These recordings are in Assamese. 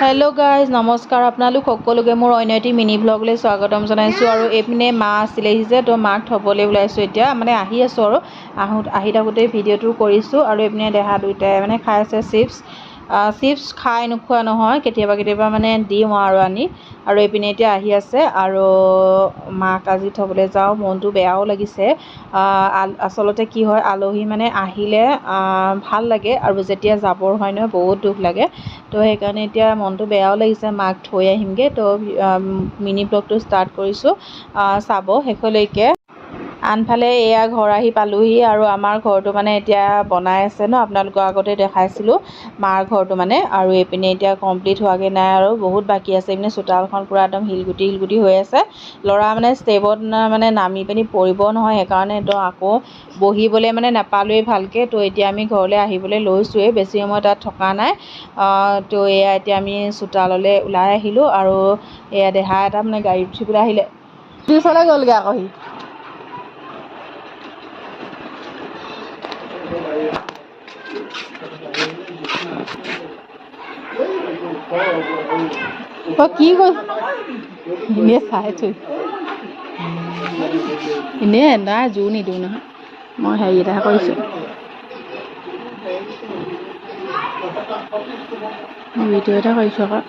হেল্ল' গাইজ নমস্কাৰ। আপোনালোক সকলোকে মোৰ অন্য এটি মিনি ভ্লগলৈ স্বাগতম জনাইছোঁ আৰু এইপিনে মা আছিলেহি যে তো মাক থ'বলৈ ওলাইছোঁ এতিয়া। মানে আহি আছোঁ আৰু। আহো আহি থাকোঁতেই ভিডিঅ'টো কৰিছোঁ আৰু এইপিনে দেহা দুইটাই মানে খাই আছে চিপছ। চিপছ খাই নোখোৱা নহয় কেতিয়াবা কেতিয়াবা মানে দিওঁ আৰু আনি। আৰু এইপিনে এতিয়া আহি আছে আৰু মাক আজি থ'বলৈ যাওঁ মনটো বেয়াও লাগিছে। আচলতে কি হয় আলহী মানে আহিলে ভাল লাগে আৰু যেতিয়া যাবৰ হয় নহয় বহুত দুখ লাগে। তো সেইকাৰণে এতিয়া মনটো বেয়াও লাগিছে মাক থৈ আহিমগৈ। তো মিনি ব্লগটো ষ্টাৰ্ট কৰিছোঁ চাব শেষলৈকে। আনফালে এয়া ঘৰ আহি পালোহি আৰু আমাৰ ঘৰটো মানে এতিয়া বনাই আছে ন আপোনালোকৰ আগতে দেখাইছিলোঁ মাৰ ঘৰটো মানে আৰু এইপিনে এতিয়া কমপ্লিট হোৱাগৈ নাই আৰু বহুত বাকী আছে এইপিনে চোতালখন পূৰা একদম শিলগুটি শিলগুটি হৈ আছে। ল'ৰা মানে ষ্টেপত মানে নামি পিনি পৰিব নহয় সেইকাৰণে তো আকৌ বহিবলৈ মানে নাপালোৱেই ভালকৈ তো এতিয়া আমি ঘৰলৈ আহিবলৈ লৈছোঁৱেই বেছি সময় তাত থকা নাই। তো এয়া এতিয়া আমি চোতাললৈ ওলাই আহিলোঁ আৰু এয়া দেহা এটা মানে গাড়ীত উঠি পেলাই আহিলে। ওচৰলৈ গ'লগৈ আকৌ সি? তই কি কৈ এনেই চাই। থৈ নাই জোৰ নিদিওঁ নহয় মই হেৰি কৰিছোঁ। ভিডিঅ' এটা কৰিছোঁ আকৌ।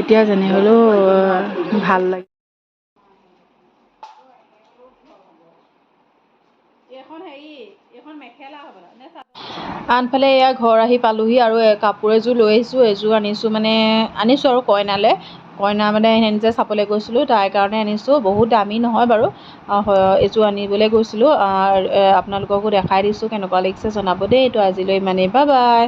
এতিয়া যেনে হ'লেও ভালো লাগে। আনফালে এয়া ঘৰ আহি পালোহি আৰু কাপোৰ এযোৰ লৈ আহিছোঁ এযোৰ আনিছোঁ মানে আনিছোঁ আৰু কইনালৈ। কইনা মানে সেনেকৈ চাবলৈ গৈছিলোঁ তাইৰ কাৰণে আনিছোঁ বহুত দামী নহয় বাৰু। এযোৰ আনিবলৈ গৈছিলোঁ আপোনালোককো দেখাই দিছোঁ কেনেকুৱা লাগিছে জনাব দেই তো আজিলৈ ইমানেই বাই বাই